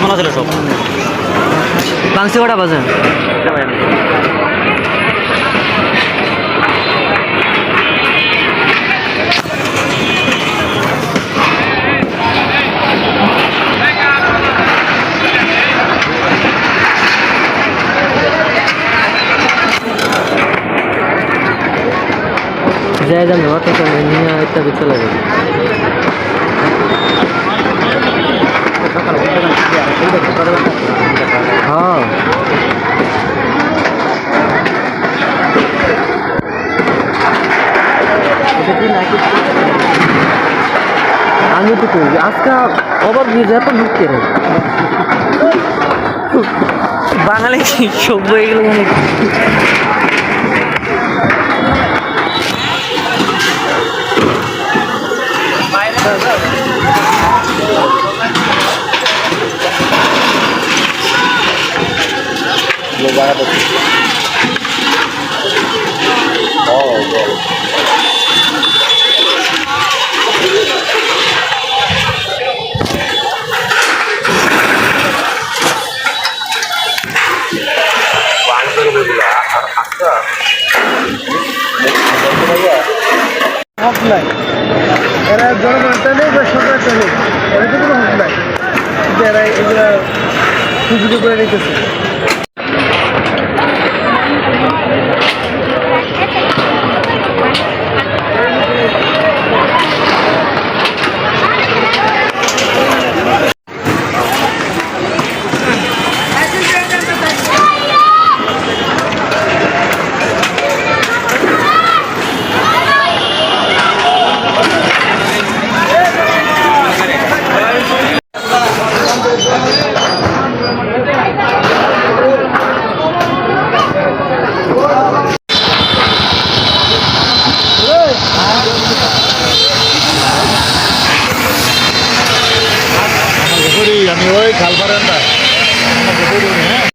শোনা ছিল সব মাংস কটা বাজে। যাই যান অত নিয়ে একটা চলে যাবে হ্যাঁ। আমি তো কই, আজকে ওভার ব্রিজ এত ঢুকতে রে? বাঙালি সভ্য এগুলো মানে হক নাই। এরা জনগণের টানে বা সরকার টানে এরা তো কোনো হক নাই। এরা এগুলা সুযোগ করে রেখেছে ওই খালপাড়াটা। হ্যাঁ